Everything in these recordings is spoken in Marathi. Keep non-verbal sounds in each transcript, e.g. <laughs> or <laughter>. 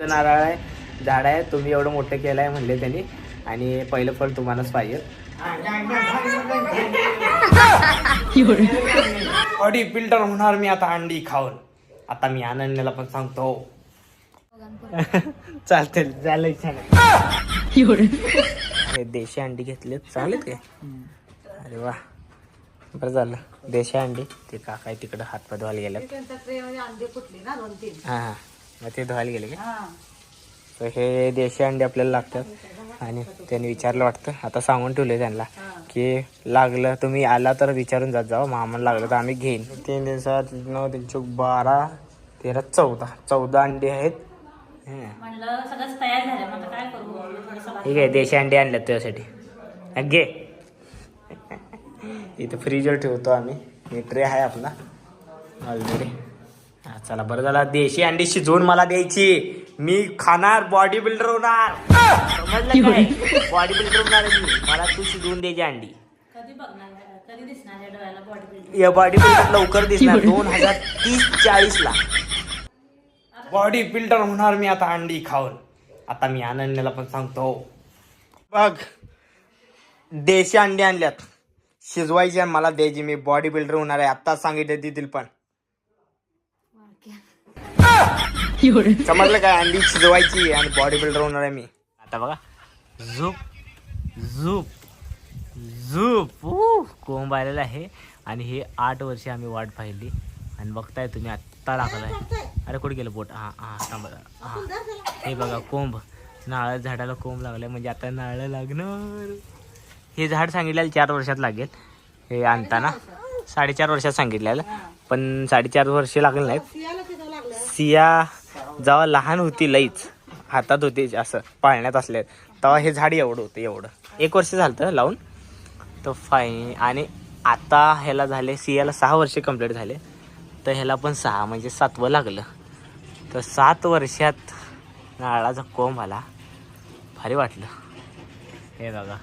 तर नारळ आहे झाड आहे तुम्ही एवढं मोठं केलं आहे म्हणले त्यांनी. आणि पहिलं फळ तुम्हालाच पाहिजे. अडी फिल्टर होणार मी आता अंडी खाऊन. आता मी अनन्याला पण सांगतो. <laughs> चालते झालंय छान. हे देशी अंडी घेतले चालेल काय अरे वा. बरं झालं. देशी अंडी. ते काका तिकडं हातपाय धुवायला गेले त्यांच्या ट्रेमध्ये अंडे फुटले ना दोन तीन हां. मग ते धुवायला गेले का? हा. तर हे देशी अंडे आपल्याला लागतात. आणि त्यांनी विचारलं वाटतं. आता सांगून ठेवले त्यांना की लागलं तुम्ही आला तर विचारून जात जावं. मग आम्हाला लागलं तर आम्ही घेईन. तीन दिवसात नऊ तीन चौक बारा तेरा चौदा. चौदा अंडे आहेत. हं. म्हणलं सगळंच तयार झालं. मग आता काय करू? थोडंसं ठीक आहे देशी अंडे आणल्यात तुझ्यासाठी. हा, घे. <laughs> इथे फ्रीजवर ठेवतो आम्ही. हे ट्रे आहे आपला. ऑलरेडी हा चला बरं झाला. देशी अंडी शिजवून मला द्यायची. मी खाणार बॉडी बिल्डर होणार. समजलं काय बॉडी बिल्डर होणार आहे मी. मला तू शिजवून द्यायची अंडी. कधी बघणार? कधी दिसणार या डोळ्याला बॉडी बिल्डिंग या बॉडी बिल्डर लवकर दिसणार. दोन हजार तीस चाळीस ला. बॉडी बिल्डर होणार मी आता अंडी खाऊन. आता मी अनन्याला पण सांगतो. बघ देशी अंडी आणल्यात. शिजवायची आणि मला द्यायची. मी बॉडी बिल्डर होणार आहे. आत्ताच सांगितलं देतील पण. समजलं काय अंडी शिजवायची आणि बॉडी बिल्डर होणार आहे मी. आता बघा. झूप झूप झूप. कोंब आलेला आहे. आणि हे आठ वर्षे आम्ही वाट पाहिली. आणि बघताय तुम्ही आत्ता टाकलाय अरे कुठे गेलं बोट? हा हा थांबा हा. हे बघा कोंब. नारळ झाडाला कोंब लागलाय. म्हणजे आता नारळ लागणार. हे झाड सांगितलेलं चार वर्षात लागेल. हे आणताना. साडेचार वर्षात सांगितलेलं. पण साडेचार वर्ष लागले नाहीत. सिया जेव्हा लहान होती लईच हातात होती असं पाळण्यात असले तेव्हा हे झाड एवढं होतं एवढं. एक वर्ष झालं लावून? तर फाय आणि आता ह्याला झाले सियाला सहा वर्ष कंप्लीट झाले. तर ह्याला पण सहा म्हणजे सातवं लागलं. तर सात वर्षात नारळाचा कोंब आला. भारी वाटलं. हे बघा.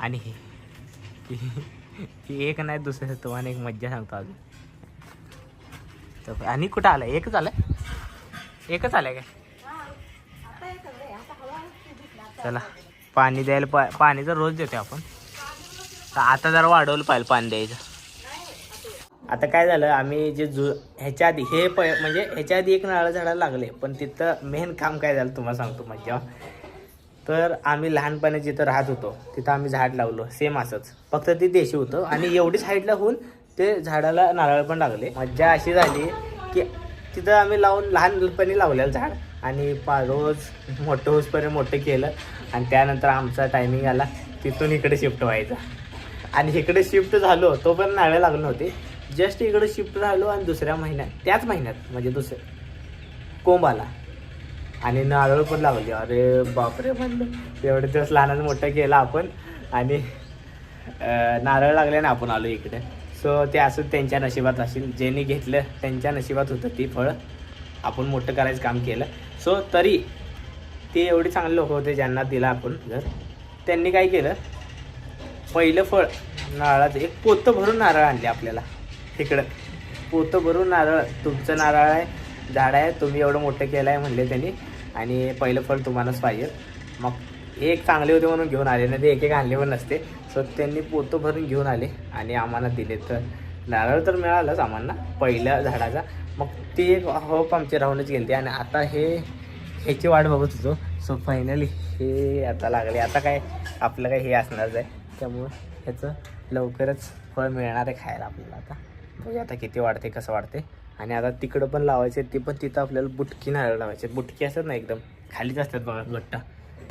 आणि हे. एक नाही दुसरं तुम्हाला एक मज्जा सांगतो अजून. तर आणि कुठं आलं? एकच आलं? एकच आलंय काय? चला. पाणी द्यायला पा पाणी तर रोज देतो आपण. तर आता जरा वाढवलं पाहिजे पाणी द्यायचं. आता काय झालं आम्ही जे जु ह्याच्या आधी हे प म्हणजे ह्याच्या आधी एक नारळ झाडाला लागले पण तिथं मेन काम काय झालं तुम्हाला सांगतो मज्जा तर आम्ही लहानपणी जिथं राहत होतो तिथं आम्ही झाड लावलो सेम असंच. फक्त ते देशी होतं आणि एवढी साईडला होऊन ते झाडाला नारळ पण लागले. मज्जा अशी झाली की तिथं आम्ही लावून लहानपणी लावलेलं झाड आणि पा रोज मोठं होसपर्यंत मोठं केलं आणि त्यानंतर आमचा टायमिंग आला तिथून इकडे शिफ्ट व्हायचा. आणि इकडे शिफ्ट झालो तो पण नारळ लागले नव्हते जस्ट इकडे शिफ्ट झालो आणि दुसऱ्या महिन्यात त्याच महिन्यात म्हणजे दुसऱ्या कोंब आला आणि नारळ पण लावली. अरे बापरे म्हणलं एवढे दिवस लहानाचं मोठं केलं आपण. आणि नारळ नारळ लागल्याने आपण आलो इकडे. सो ते असं त्यांच्या नशिबात असेल. ज्यांनी घेतलं त्यांच्या नशिबात होतं ती फळं. आपण मोठं करायचं काम केलं. सो तरी ते एवढे चांगले लोक होते ज्यांना दिला आपण घर. त्यांनी काय केलं? पहिलं फळ नारळाचं एक पोतं भरून नारळ आणले आपल्याला. इकडं. पोतं भरून नारळ. तुमचं नारळ आहे झाड आहे तुम्ही एवढं मोठं केलं आहे म्हणले त्यांनी. आणि पहिलं फळ तुम्हालाच पाहिजे. मग एक चांगले होते म्हणून घेऊन आले नाही ते एक एक आणले पण नसते. सो त्यांनी पोतं भरून घेऊन आले आणि आम्हाला दिले. तर नारळ तर मिळालंच आम्हाला पहिल्या झाडाचा. मग ते एक होप आमचे राहूनच गेले आणि आता हे ह्याची वाट बघत होतो. सो फायनली हे आता लागले. आता काय आपलं काय हे असणारच आहे. त्यामुळं ह्याचं लवकरच फळ मिळणार आहे खायला आपल्याला आता. बघूया आता किती वाढते कसं वाढते. आणि आता तिकडं पण लावायचे ते पण तिथं आपल्याला बुटकी नारळ लावायचे बुटकी असतात ना एकदम खालीच असतात बघा गट्टा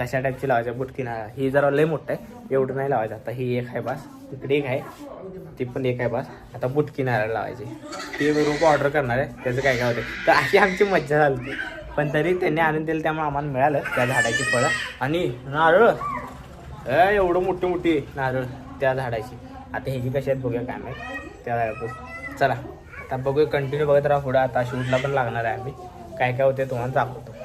तशा टाईपची लावायचे बुटकी नारळ ही जरा लय मोठं आहे. एवढं नाही लावायचं. आता ही एक आहे बास. तिकडे एक आहे. ती पण एक आहे बास. आता बुटकी नारळ लावायची. ते रोप ऑर्डर करणार आहे. त्याचं काय काय होते तर अशी आमची मज्जा झाली होती. पण तरी त्यांनी आणून दिलं त्यामुळे आम्हाला मिळालं त्या झाडाची फळं. आणि नारळ. ए, एवढं मोठी मोठी नारळ त्या झाडाची. आता ह्याची कशी आहेत बघूया काय माहिती. त्या झाडापासून. चला आता बघूया कंटिन्यू बघत राहा पुढं. आता शूटला पण लागणार आहे आम्ही. काय काय होते तुम्हाला दाखवतो.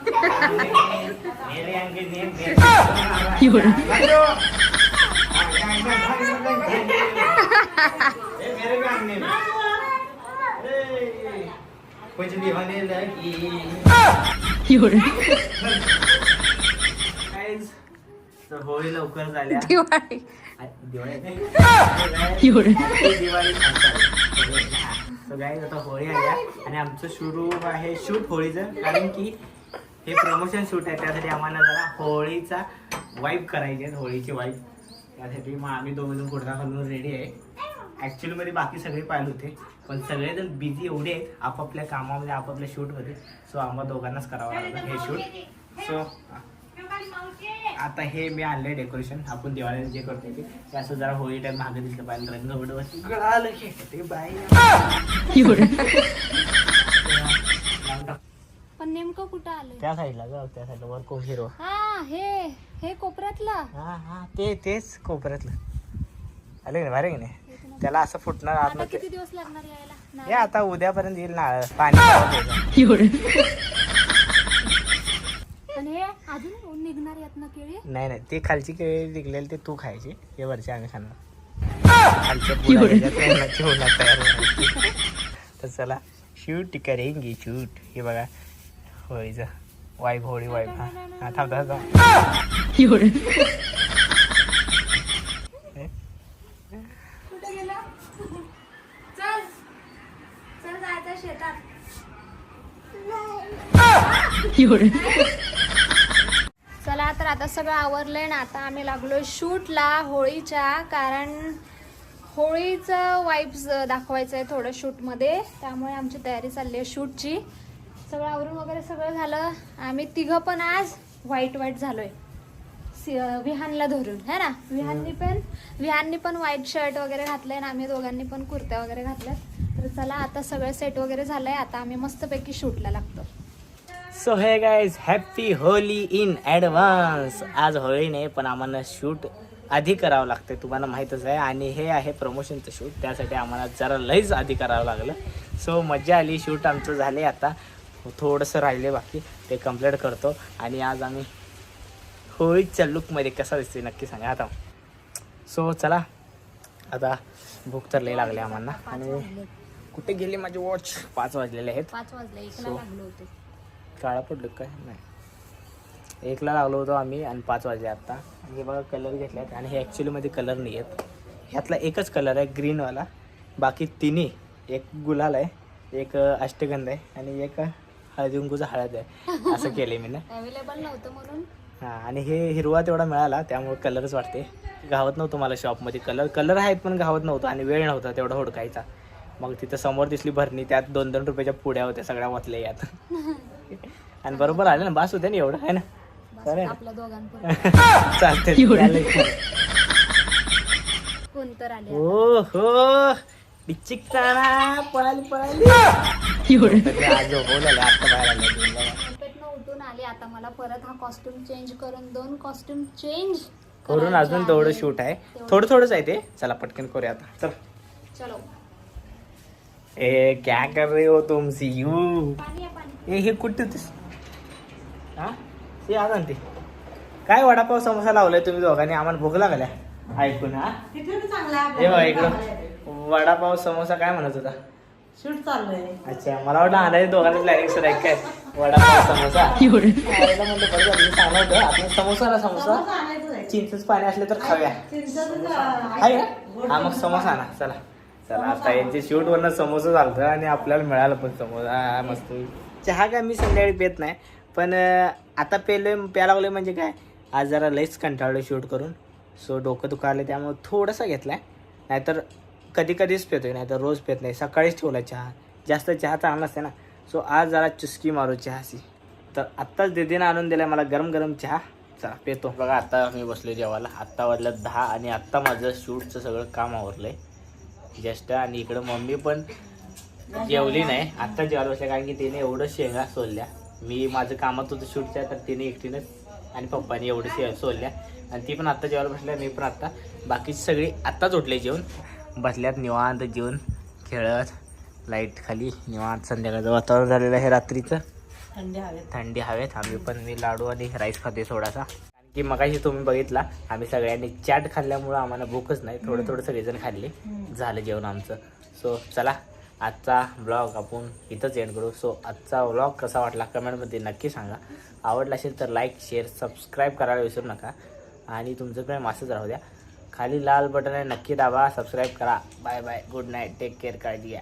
कुछ भी होने लगी तर होळी लवकर झाल्या दिवाळी आ- दिवाळी नाही. आता होळी आल्या आणि आमचं सुरू आहे शूट होळीचं कारण की हे प्रमोशन शूट आहे त्यासाठी आम्हाला जरा होळीचा वाईब करायची आहे होळीची वाईब त्यासाठी मग आम्ही दोघं जण कुर्ता घालून रेडी आहे. ऍक्च्युअली मध्ये बाकी सगळे पाहिले होते पण सगळेजण बिझी एवढे आहेत आपापल्या कामामध्ये आपापल्या शूटमध्ये सो आम्हाला दोघांनाच करावं लागलं हे शूट सो आता हे मी आणलंय डेकोरेशन आपण दिवाळीला जे करतो ते. ते असं जरा होळी टाइम मागे दिसलं पाहिजे रंग उडवत ते बाई पण नेमकं कुठं आलंय? त्या साईडला ग त्या साईडला वर कोण हिरो हा हे हे कोपऱ्यातला? हा हा ते तेच कोपऱ्यातलं. आले की नाही भारी की नाही? त्याला असं फुटणार आता आतमध्ये. किती दिवस लागणार यायला? हे नाही. आता उद्यापर्यंत येईल ना पाणी. पण हे अजून निघणार यात ना केळी? नाही नाही ते खालची केळी निघलेली ते तू खायची. हे वरची आम्ही खाणार. खालच्या ह्याच्यात तयार होणार. तर चला शूट करेंगे शूट. हे बघा होळीचं वाईब होळी वाईब हा थांब चल. चल जायचं शेतात. चला तर आता सगळं आवरलंय ना. आता आम्ही लागलोय शूटला होळीच्या. कारण होळीचं वाईब्स दाखवायचं आहे थोडं शूटमध्ये. त्यामुळे आमची तयारी चालली आहे शूटची. सगळं आवरून वगैरे सगळं झालं. आम्ही तिघं पण आज व्हाईट व्हाईट झालोय. सि- विहानला धरून है ना? विहाननी पण विहाननी पण व्हाईट शर्ट वगैरे घातलंय आणि आम्ही दोघांनी पण कुर्त्या वगैरे घातल्या तर चला आता सगळं सेट वगैरे झालंय. आता आम्ही मस्तपैकी शूटला लागतो. सो हे guys happy Holi in advance आज होळी नाही पण आम्हाला शूट आधी करावं लागतं तुम्हाला माहीतच आहे. आणि हे आहे प्रमोशनचं शूट त्यासाठी आम्हाला जरा लईच आधी करावं लागलं. सो मजा आली. शूट आमचं झाले आता. थोडंसं राहिले बाकी. ते कंप्लीट करतो. आणि आज आम्ही होळीच्या लुकमध्ये कसा दिसते नक्की सांगा. आता सो चला. आता भूक तर लई लागली आम्हाला. आणि कुठे गेली माझी वॉच पाच वाजलेले आहेत. पाच वाजले. होतो. काळा पडलो काय नाही. एकला लागलो होतो आम्ही आणि पाच वाजले आत्ता हे बघा कलर घेतल्यात. आणि हे ॲक्च्युलीमध्ये कलर नाही आहेत. ह्यातला एकच कलर आहे ग्रीनवाला बाकी तिन्ही एक गुलाल आहे एक अष्टगंध आहे आणि एक हळदीकुंकूचा हळद आहे. असं <laughs> केलं मी ना. अवेलेबल नव्हतं म्हणून. हां आणि हे हिरवा तेवढा मिळाला त्यामुळे कलरच वाटते. गावत नव्हतं मला शॉपमध्ये कलर कलर आहेत पण गावत नव्हतं आणि वेळ नव्हता तेवढा हुडकायचा. मग तिथं समोर दिसली भरणी त्यात दोन दोन रुपयाच्या पुड्या होत्या सगळ्या वाचल्या यात. <laughs> आणि बरोबर आले ना बास होते ना एवढं आहे ना? चालेल. आपल्या चालते कोण तर आले ओ हो पळाली पळाली. <laughs> उठून आली आता मला परत हा कॉस्ट्युम चेंज करून दोन कॉस्ट्युम चेंज करून अजून तेवढं शूट आहे. थोडं थोडंच आहे ते. चला पटकन करूया आता. चल. चलो. ए क्या कर रहे हो तुम सी यू पाणी आहे पाणी. ए हे कुठे होतीस? हा? ते आज आणते. काय वडापाव समोसा लावलाय तुम्ही दोघांनी? आम्हाला भूक लागल्या. ऐकून हा? हे इकडं. वडापाव समोसा काय म्हणत होता? शूट चाललंय. अच्छा मला वाटलं आणायचे दोघांना प्लॅनिंग सर आहे. काय वडापाव समोसा? <laughs> आईला म्हणलं बरं झालं, मी सांगत होतो, आपण समोसा ना समोसा. चिंचच पाणी असले तर खाऊया. आहे का? हा मग समोसा आणा चला. चला आता यांचे शूट वरनं समोसा चालतं आणि आपल्याला मिळालं पण समोसा. हा, मस्त. चहा काय मी संध्याकाळी पेत नाही पण अं, आता पेले प्यायला लागले म्हणजे काय? आज जरा लईच कंटाळलो शूट करून. सो डोकं दुखाले त्यामुळे थोडंसं घेतलाय. नाहीतर कधी कधीच पेतो नाही तर रोज पेत नाही. सकाळीच ठेवला चहा जास्त चहा चांगला असते ना. सो आज जरा चुस्की मारू चहाची. तर आत्ताच दीदीनं आणून दिलाय मला गरम गरम चहा. चला पेतो. बघा आत्ता मी बसलो जेवायला. आत्ता वाजलं दहा आणि आत्ता माझं शूटचं सगळं काम आवरलंय. जस्ट आणि इकडं मम्मी पण जेवली नाही. आत्ता जेवायला बसल्या कारण की तिने एवढं शेंगा सोडल्या मी माझं कामात होतं शूटच्या तर तिने एकटीनंच आणि पप्पाने एवढं शे सोडल्या आणि ती पण आत्ता जेवायला बसल्या मी पण आत्ता. बाकीची सगळी आत्ताच उठले जेवण बसल्यात निवांत जेवण खेळत लाइट खाली निवांत संध्याकाळचं वातावरण झालेलं आहे रात्रीचं. थंडी हवेत. थंडी हवेत आम्ही पण मी लाडू आणि राईस खाते थोडासा. कारण की मगाशी तुम्ही बघितला आम्ही सगळ्यांनी चाट खाल्ल्यामुळं आम्हाला भूकच नाही थोडं थोडं सगळेजण खाल्ले. झालं जेवण आमचं. सो चला आजचा ब्लॉग आपण इथंच एंड करू. सो आजचा ब्लॉग कसा वाटला कमेंटमध्ये नक्की सांगा. आवडला असेल तर लाईक शेअर सबस्क्राईब करायला विसरू नका. आणि तुमचं प्रेम असंच राहू द्या. खाली लाल बटन आहे नक्की दाबा सबस्क्राईब करा। Bye bye good night take care काळजी घ्या।